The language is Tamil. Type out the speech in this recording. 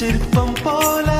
சிற்பம் போல